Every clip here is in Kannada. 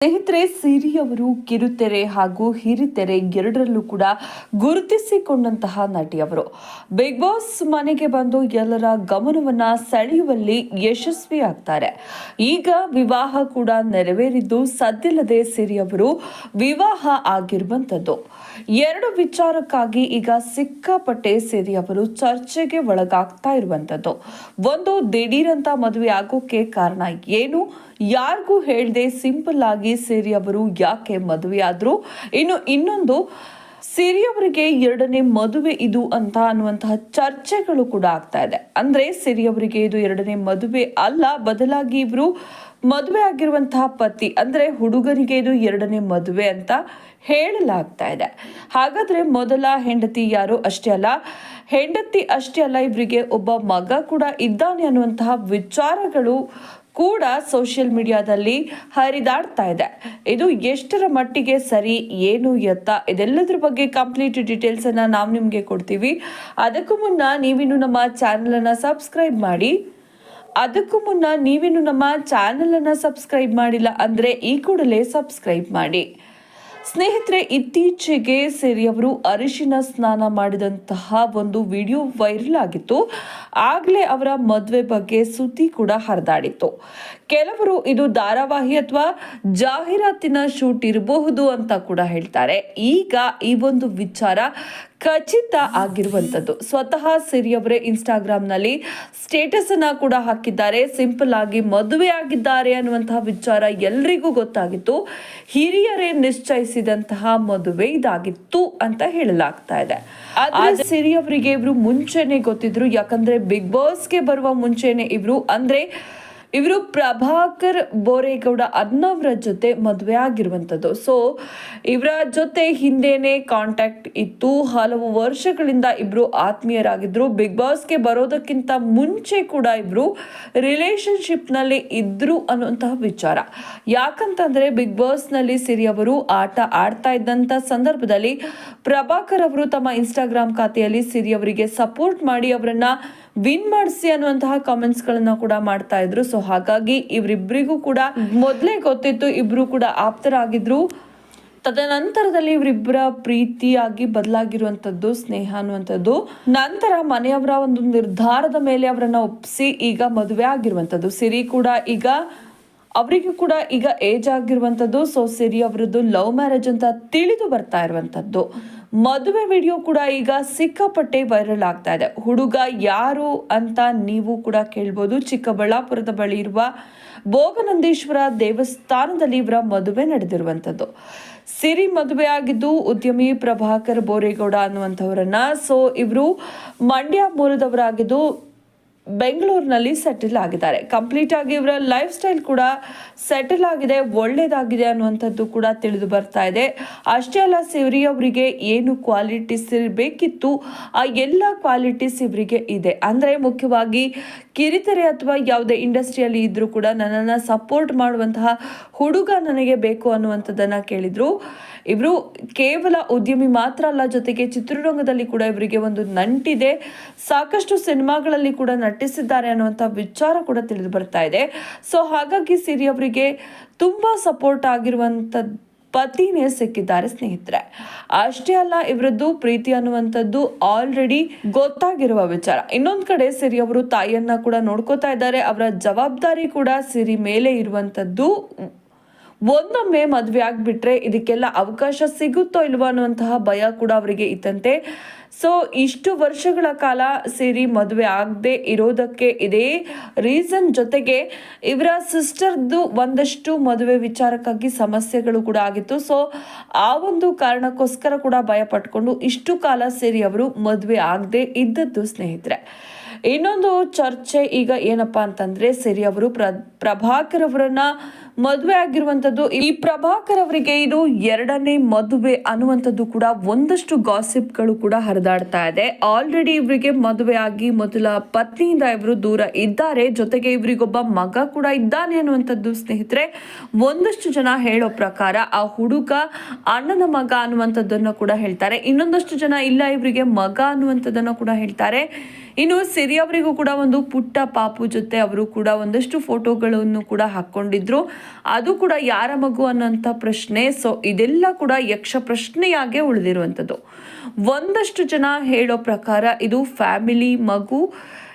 ಸ್ನೇಹಿತರೆ, ಸಿರಿಯವರು, ಕಿರುತೆರೆ ಹಾಗೂ ಹಿರಿತೆರೆ ಎರಡರಲ್ಲೂ ಕೂಡ ಗುರುತಿಸಿಕೊಂಡಂತಹ ನಟಿಯವರು. ಬಿಗ್ ಬಾಸ್ ಮನೆಗೆ ಬಂದು ಎಲ್ಲರ ಗಮನವನ್ನ ಸೆಳೆಯುವಲ್ಲಿ ಯಶಸ್ವಿಯಾಗ್ತಾರೆ. ಈಗ ವಿವಾಹ ಕೂಡ ನೆರವೇರಿದ್ದು ಸದ್ದಿಲ್ಲದೆ ಸಿರಿಯವರು ವಿವಾಹ ಆಗಿರುವಂತದ್ದು ಎರಡು ವಿಚಾರಕ್ಕಾಗಿ ಈಗ ಸಿಕ್ಕಾಪಟ್ಟೆ ಸಿರಿ ಅವರು ಚರ್ಚೆಗೆ ಒಳಗಾಗ್ತಾ ಇರುವಂತದ್ದು ಒಂದು ದಿಢೀರಂತ ಮದುವೆ ಆಗೋಕೆ ಕಾರಣ ಏನು? ಯಾರಿಗೂ ಹೇಳದೆ ಸಿಂಪಲ್ ಆಗಿ ಸಿರಿ ಅವರು ಯಾಕೆ ಮದುವೆ ಆದ್ರು ಇನ್ನು ಇನ್ನೊಂದು ಸಿರಿಯವರಿಗೆ ಎರಡನೇ ಮದುವೆ ಇದು ಅಂತ ಅನ್ನುವಂತಹ ಚರ್ಚೆಗಳು ಕೂಡ ಆಗ್ತಾ ಇದೆ. ಅಂದ್ರೆ ಸಿರಿಯವರಿಗೆ ಇದು ಎರಡನೇ ಮದುವೆ ಅಲ್ಲ, ಬದಲಾಗಿ ಇವರು ಮದುವೆ ಆಗಿರುವಂತಹ ಪತಿ, ಅಂದ್ರೆ ಹುಡುಗನಿಗೆ ಇದು ಎರಡನೇ ಮದುವೆ ಅಂತ ಹೇಳಲಾಗ್ತಾ ಇದೆ. ಹಾಗಾದ್ರೆ ಮೊದಲ ಹೆಂಡತಿ ಯಾರು? ಅಷ್ಟೇ ಅಲ್ಲ, ಹೆಂಡತಿ ಅಷ್ಟೇ ಅಲ್ಲ, ಇವರಿಗೆ ಒಬ್ಬ ಮಗ ಕೂಡ ಇದ್ದಾನೆ ಅನ್ನುವಂತಹ ವಿಚಾರಗಳು ಕೂಡ ಸೋಷಿಯಲ್ ಮೀಡಿಯಾದಲ್ಲಿ ಹರಿದಾಡ್ತಾ ಇದೆ. ಇದು ಎಷ್ಟರ ಮಟ್ಟಿಗೆ ಸರಿ, ಏನು ಎತ್ತ, ಇದೆಲ್ಲದ್ರ ಬಗ್ಗೆ ಕಂಪ್ಲೀಟ್ ಡೀಟೇಲ್ಸ್ ಅನ್ನ ನಾವು ನಿಮಗೆ ಕೊಡ್ತೀವಿ. ಅದಕ್ಕೂ ಮುನ್ನ ನೀವಿನ್ನು ನಮ್ಮ ಚಾನೆಲ್ ಅನ್ನ ಸಬ್ಸ್ಕ್ರೈಬ್ ಮಾಡಿ. ಅದಕ್ಕೂ ಮುನ್ನ ನೀವಿನ್ನು ನಮ್ಮ ಚಾನೆಲ್ ಅನ್ನ ಸಬ್ಸ್ಕ್ರೈಬ್ ಮಾಡಿಲ್ಲ ಅಂದ್ರೆ ಈ ಕೂಡಲೇ ಸಬ್ಸ್ಕ್ರೈಬ್ ಮಾಡಿ. ಸ್ನೇಹಿತರೆ, ಇತ್ತೀಚೆಗೆ ಸೇರಿ ಅವರು ಅರಿಶಿನ ಸ್ನಾನ ಮಾಡಿದಂತಹ ಒಂದು ವಿಡಿಯೋ ವೈರಲ್ ಆಗಿತ್ತು. ಆಗಲೇ ಅವರ ಮದುವೆ ಬಗ್ಗೆ ಸುದ್ದಿ ಕೂಡ ಹರಿದಾಡಿತ್ತು. ಕೆಲವರು ಇದು ಧಾರಾವಾಹಿ ಅಥವಾ ಜಾಹೀರಾತಿನ ಶೂಟ್ ಇರಬಹುದು ಅಂತ ಕೂಡ ಹೇಳ್ತಾರೆ. ಈಗ ಈ ಒಂದು ವಿಚಾರ ಖಚಿತ ಆಗಿರುವಂಥದ್ದು. ಸ್ವತಃ ಸಿರಿ ಅವರೇ ಇನ್ಸ್ಟಾಗ್ರಾಮ್ನಲ್ಲಿ ಸ್ಟೇಟಸ್ ಅನ್ನ ಕೂಡ ಹಾಕಿದ್ದಾರೆ. ಸಿಂಪಲ್ ಆಗಿ ಮದುವೆ ಆಗಿದ್ದಾರೆ ಅನ್ನುವಂತಹ ವಿಚಾರ ಎಲ್ರಿಗೂ ಗೊತ್ತಾಗಿತ್ತು. ಹಿರಿಯರೇ ನಿಶ್ಚಯಿಸಿದಂತಹ ಮದುವೆ ಇದಾಗಿತ್ತು ಅಂತ ಹೇಳಲಾಗ್ತಾ ಇದೆ. ಆದ್ರೆ ಸಿರಿ ಅವರಿಗೆ ಇವರು ಮುಂಚೆನೆ ಗೊತ್ತಿದ್ರು. ಯಾಕಂದ್ರೆ ಬಿಗ್ ಬಾಸ್ಗೆ ಬರುವ ಮುಂಚೆನೆ ಇವರು ಅಂದ್ರೆ ಇವರು ಪ್ರಭಾಕರ್ ಬೋರೇಗೌಡ ಅದ್ನವರ ಜೊತೆ ಮದುವೆ ಆಗಿರುವಂಥದ್ದು. ಸೊ ಇವರ ಜೊತೆ ಹಿಂದೇನೆ ಕಾಂಟ್ಯಾಕ್ಟ್ ಇತ್ತು. ಹಲವು ವರ್ಷಗಳಿಂದ ಇಬ್ರು ಆತ್ಮೀಯರಾಗಿದ್ರು. ಬಿಗ್ ಬಾಸ್ಗೆ ಬರೋದಕ್ಕಿಂತ ಮುಂಚೆ ಕೂಡ ಇಬ್ರು ರಿಲೇಶನ್ಶಿಪ್ನಲ್ಲಿ ಇದ್ದರು ಅನ್ನುವಂತಹ ವಿಚಾರ. ಯಾಕಂತಂದ್ರೆ ಬಿಗ್ ಬಾಸ್ನಲ್ಲಿ ಸಿರಿ ಅವರು ಆಟ ಆಡ್ತಾ ಇದ್ದಂಥ ಸಂದರ್ಭದಲ್ಲಿ ಪ್ರಭಾಕರ್ ಅವರು ತಮ್ಮ ಇನ್ಸ್ಟಾಗ್ರಾಮ್ ಖಾತೆಯಲ್ಲಿ ಸಿರಿ ಅವರಿಗೆ ಸಪೋರ್ಟ್ ಮಾಡಿ ಅವರನ್ನ ವಿನ್ ಮಾಡಿಸಿ ಅನ್ನುವಂತಹ ಕಾಮೆಂಟ್ಸ್ ಗಳನ್ನ ಕೂಡ ಮಾಡ್ತಾ ಇದ್ರು. ಸೊ ಹಾಗಾಗಿ ಇವರಿಬ್ಬರಿಗೂ ಕೂಡ ಮೊದಲೇ ಗೊತ್ತಿತ್ತು, ಇಬ್ರು ಕೂಡ ಆಪ್ತರಾಗಿದ್ರು. ತದನಂತರದಲ್ಲಿ ಇವರಿಬ್ಬರ ಪ್ರೀತಿಯಾಗಿ ಬದಲಾಗಿರುವಂತದ್ದು ಸ್ನೇಹ ಅನ್ನುವಂಥದ್ದು. ನಂತರ ಮನೆಯವರ ಒಂದು ನಿರ್ಧಾರದ ಮೇಲೆ ಅವರನ್ನ ಒಪ್ಪಿಸಿ ಈಗ ಮದುವೆ ಆಗಿರುವಂತದ್ದು ಸಿರಿ ಕೂಡ ಈಗ ಅವರಿಗೂ ಕೂಡ ಈಗ ಏಜ್ ಆಗಿರುವಂಥದ್ದು ಸೊ ಸಿರಿ ಅವರದ್ದು ಲವ್ ಮ್ಯಾರೇಜ್ ಅಂತ ತಿಳಿದು ಬರ್ತಾ ಇರುವಂಥದ್ದು ಮದುವೆ ವಿಡಿಯೋ ಕೂಡ ಈಗ ಸಿಕ್ಕಾಪಟ್ಟೆ ವೈರಲ್ ಆಗ್ತಾ ಇದೆ. ಹುಡುಗ ಯಾರು ಅಂತ ನೀವು ಕೂಡ ಕೇಳ್ಬೋದು. ಚಿಕ್ಕಬಳ್ಳಾಪುರದ ಬಳಿ ಇರುವ ಭೋಗನಂದೀಶ್ವರ ದೇವಸ್ಥಾನದಲ್ಲಿ ಇವರ ಮದುವೆ ನಡೆದಿರುವಂಥದ್ದು ಸಿರಿ ಮದುವೆ ಆಗಿದ್ದು ಉದ್ಯಮಿ ಪ್ರಭಾಕರ್ ಬೋರೇಗೌಡ ಅನ್ನುವಂಥವರನ್ನ ಸೊ ಇವರು ಮಂಡ್ಯ ಮೂಲದವರಾಗಿದ್ದು ಬೆಂಗಳೂರಿನಲ್ಲಿ ಸೆಟಲ್ ಆಗಿದ್ದಾರೆ. ಕಂಪ್ಲೀಟ್ ಆಗಿ ಇವರ ಲೈಫ್ ಸ್ಟೈಲ್ ಕೂಡ ಸೆಟಲ್ ಆಗಿದೆ, ಒಳ್ಳೇದಾಗಿದೆ ಅನ್ನುವಂಥದ್ದು ಕೂಡ ತಿಳಿದು ಬರ್ತಾ ಇದೆ. ಅಷ್ಟೇ ಅಲ್ಲ ಸಿರಿ ಅವರಿಗೆ ಏನು ಕ್ವಾಲಿಟೀಸ್ ಇರಬೇಕಿತ್ತು ಆ ಎಲ್ಲ ಕ್ವಾಲಿಟೀಸ್ ಇವರಿಗೆ ಇದೆ. ಅಂದರೆ ಮುಖ್ಯವಾಗಿ ಕಿರಿತೆರೆ ಅಥವಾ ಯಾವುದೇ ಇಂಡಸ್ಟ್ರಿಯಲ್ಲಿ ಇದ್ದರೂ ಕೂಡ ನನ್ನನ್ನು ಸಪೋರ್ಟ್ ಮಾಡುವಂತಹ ಹುಡುಗ ನನಗೆ ಬೇಕು ಅನ್ನುವಂಥದ್ದನ್ನು ಕೇಳಿದರು. ಇವರು ಕೇವಲ ಉದ್ಯಮಿ ಮಾತ್ರ ಅಲ್ಲ, ಜೊತೆಗೆ ಚಿತ್ರರಂಗದಲ್ಲಿ ಕೂಡ ಇವರಿಗೆ ಒಂದು ನಂಟಿದೆ. ಸಾಕಷ್ಟು ಸಿನಿಮಾಗಳಲ್ಲಿ ಕೂಡ ನಟಿಸಿದ್ದಾರೆ ಅನ್ನುವಂಥ ವಿಚಾರ ಕೂಡ ತಿಳಿದು ಬರ್ತಾ ಇದೆ. ಸೊ ಹಾಗಾಗಿ ಸಿರಿ ಅವರಿಗೆ ತುಂಬಾ ಸಪೋರ್ಟ್ ಆಗಿರುವಂಥ ಪತಿನೇ ಸಿಕ್ಕಿದ್ದಾರೆ ಸ್ನೇಹಿತರೆ. ಅಷ್ಟೇ ಅಲ್ಲ, ಇವರದ್ದು ಪ್ರೀತಿ ಅನ್ನುವಂಥದ್ದು ಆಲ್ರೆಡಿ ಗೊತ್ತಾಗಿರುವ ವಿಚಾರ. ಇನ್ನೊಂದು ಕಡೆ ಸಿರಿ ಅವರು ತಾಯಿಯನ್ನ ಕೂಡ ನೋಡ್ಕೋತಾ ಇದ್ದಾರೆ. ಅವರ ಜವಾಬ್ದಾರಿ ಕೂಡ ಸಿರಿ ಮೇಲೆ ಇರುವಂತದ್ದು ಒಂದೊಮ್ಮೆ ಮದುವೆ ಆಗಿಬಿಟ್ರೆ ಇದಕ್ಕೆಲ್ಲ ಅವಕಾಶ ಸಿಗುತ್ತೋ ಇಲ್ವೋ ಅನ್ನುವಂತಹ ಭಯ ಕೂಡ ಅವರಿಗೆ ಇತ್ತಂತೆ. ಸೊ ಇಷ್ಟು ವರ್ಷಗಳ ಕಾಲ ಸೇರಿ ಮದುವೆ ಆಗದೆ ಇರೋದಕ್ಕೆ ಇದೇ ರೀಸನ್ ಜೊತೆಗೆ ಇವರ ಸಿಸ್ಟರ್ದು ಒಂದಷ್ಟು ಮದುವೆ ವಿಚಾರಕ್ಕಾಗಿ ಸಮಸ್ಯೆಗಳು ಕೂಡ ಆಗಿತ್ತು. ಸೊ ಆ ಒಂದು ಕಾರಣಕ್ಕೋಸ್ಕರ ಕೂಡ ಭಯ ಪಟ್ಕೊಂಡು ಇಷ್ಟು ಕಾಲ ಸೇರಿ ಅವರು ಮದುವೆ ಆಗದೆ ಇದ್ದದ್ದು ಸ್ನೇಹಿತರೆ. ಇನ್ನೊಂದು ಚರ್ಚೆ ಈಗ ಏನಪ್ಪಾ ಅಂತಂದ್ರೆ ಸೇರಿ, ಅವರು ಪ್ರ, ಪ್ರಭಾಕರ್ ಅವರನ್ನ ಮದುವೆ ಆಗಿರುವಂತದ್ದು ಈ ಪ್ರಭಾಕರ್ ಅವರಿಗೆ ಇದು ಎರಡನೇ ಮದುವೆ ಅನ್ನುವಂಥದ್ದು ಕೂಡ ಒಂದಷ್ಟು ಗಾಸಿಪ್ಗಳು ಕೂಡ ಹರಿದಾಡ್ತಾ ಇದೆ. ಆಲ್ರೆಡಿ ಇವರಿಗೆ ಮದುವೆ ಆಗಿ ಮೊದಲ ಪತ್ನಿಯಿಂದ ಇವರು ದೂರ ಇದ್ದಾರೆ. ಜೊತೆಗೆ ಇವರಿಗೊಬ್ಬ ಮಗ ಕೂಡ ಇದ್ದಾನೆ ಅನ್ನುವಂಥದ್ದು ಸ್ನೇಹಿತರೆ, ಒಂದಷ್ಟು ಜನ ಹೇಳೋ ಪ್ರಕಾರ ಆ ಹುಡುಗ ಅಣ್ಣನ ಮಗ ಅನ್ನುವಂಥದ್ದನ್ನು ಕೂಡ ಹೇಳ್ತಾರೆ. ಇನ್ನೊಂದಷ್ಟು ಜನ ಇಲ್ಲ ಇವರಿಗೆ ಮಗ ಅನ್ನುವಂಥದ್ದನ್ನು ಕೂಡ ಹೇಳ್ತಾರೆ. ಇನ್ನು ಸಿರಿ ಅವರಿಗೂ ಕೂಡ ಒಂದು ಪುಟ್ಟ ಪಾಪು ಜೊತೆ ಅವರು ಕೂಡ ಒಂದಷ್ಟು ಫೋಟೋಗಳನ್ನು ಕೂಡ ಹಾಕೊಂಡಿದ್ರು ಅದು ಕೂಡ ಯಾರ ಮಗು ಅನ್ನೋಂಥ ಪ್ರಶ್ನೆ. ಸೊ ಇದೆಲ್ಲ ಕೂಡ ಯಕ್ಷ ಪ್ರಶ್ನೆಯಾಗೆ ಉಳಿದಿರುವಂಥದ್ದು. ಒಂದಷ್ಟು ಜನ ಹೇಳೋ ಪ್ರಕಾರ ಇದು ಫ್ಯಾಮಿಲಿ ಮಗು.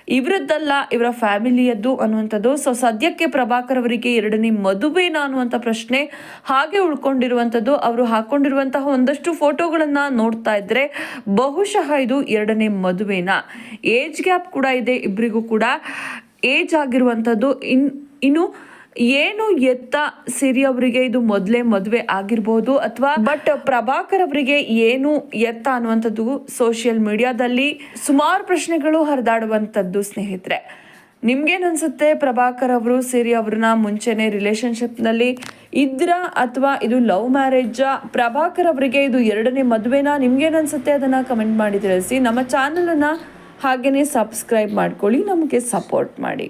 ಇವರದ್ದಲ್ಲ, ಇವರ ಫ್ಯಾಮಿಲಿಯದ್ದು ಅನ್ನುವಂಥದ್ದು. ಸೊ ಸದ್ಯಕ್ಕೆ ಪ್ರಭಾಕರ್ ಅವರಿಗೆ ಎರಡನೇ ಮದುವೆನಾ ಅನ್ನುವಂಥ ಪ್ರಶ್ನೆ ಹಾಗೆ ಉಳ್ಕೊಂಡಿರುವಂಥದ್ದು. ಅವರು ಹಾಕೊಂಡಿರುವಂತಹ ಒಂದಷ್ಟು ಫೋಟೋಗಳನ್ನು ನೋಡ್ತಾ ಇದ್ರೆ ಬಹುಶಃ ಇದು ಎರಡನೇ ಮದುವೆನಾ. ಏಜ್ ಗ್ಯಾಪ್ ಕೂಡ ಇದೆ ಇಬ್ಬರಿಗೂ ಕೂಡ. ಏಜ್ ಆಗಿರುವಂಥದ್ದು ಇನ್, ಇನ್ನು ಏನು ಎತ್ತ ಸಿರಿ ಅವರಿಗೆ ಇದು ಮೊದಲೇ ಮದುವೆ ಆಗಿರ್ಬೋದು ಅಥವಾ ಬಟ್ ಪ್ರಭಾಕರ್ ಅವರಿಗೆ ಏನು ಎತ್ತ ಅನ್ನುವಂಥದ್ದು ಸೋಷಿಯಲ್ ಮೀಡಿಯಾದಲ್ಲಿ ಸುಮಾರು ಪ್ರಶ್ನೆಗಳು ಹರಿದಾಡುವಂಥದ್ದು ಸ್ನೇಹಿತರೆ. ನಿಮ್ಗೇನನ್ಸುತ್ತೆ ಪ್ರಭಾಕರ್ ಅವರು ಸಿರಿ ಅವ್ರನ್ನ ಮುಂಚೆನೆ ರಿಲೇಶನ್ಶಿಪ್ನಲ್ಲಿ ಇದ್ರ ಅಥವಾ ಇದು ಲವ್ ಮ್ಯಾರೇಜಾ ಪ್ರಭಾಕರ್ ಅವರಿಗೆ ಇದು ಎರಡನೇ ಮದುವೆನ? ನಿಮ್ಗೇನನ್ಸುತ್ತೆ ಅನ್ಸುತ್ತೆ ಅದನ್ನ ಕಮೆಂಟ್ ಮಾಡಿ ತಿಳಿಸಿ. ನಮ್ಮ ಚಾನಲನ್ನು ಹಾಗೇನೆ ಸಬ್ಸ್ಕ್ರೈಬ್ ಮಾಡ್ಕೊಳ್ಳಿ ನಮಗೆ ಸಪೋರ್ಟ್ ಮಾಡಿ.